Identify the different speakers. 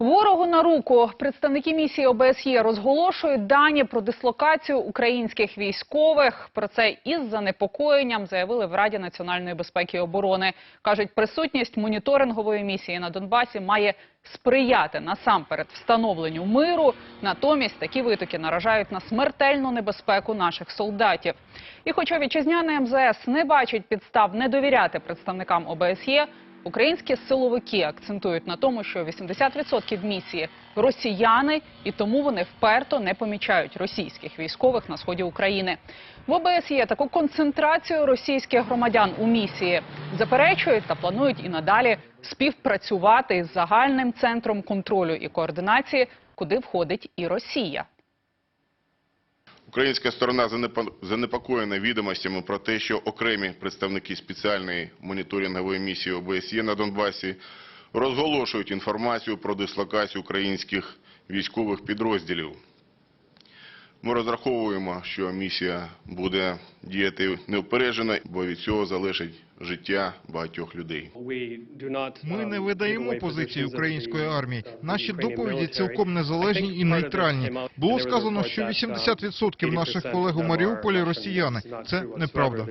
Speaker 1: Ворогу на руку представники місії ОБСЄ розголошують дані про дислокацію українських військових. Про це із занепокоєнням заявили в Раді національної безпеки і оборони. кажуть, присутність моніторингової місії на Донбасі має сприяти насамперед встановленню миру. Натомість такі витоки наражають на смертельну небезпеку наших солдатів. І, хоча вітчизняне МЗС не бачить підстав не довіряти представникам ОБСЄ, Українські силовики акцентують на тому, що 80% місії росіяни, і тому вони вперто не помічають російських військових на сході України. В ОБСЄ таку концентрацію російських громадян у місії заперечують та планують і надалі співпрацювати із загальним центром контролю і координації, куди входить і Росія.
Speaker 2: Українська сторона занепокоєна відомостями про те, що окремі представники спеціальної моніторингової місії ОБСЄ на Донбасі розголошують інформацію про дислокацію українських військових підрозділів. Ми розраховуємо, що місія буде діяти неупереджено, бо від цього залежить життя багатьох людей.
Speaker 3: Ми не видаємо позиції української армії. Наші доповіді цілком незалежні і нейтральні. Було сказано, що 80% наших колег у Маріуполі росіяни. Це неправда.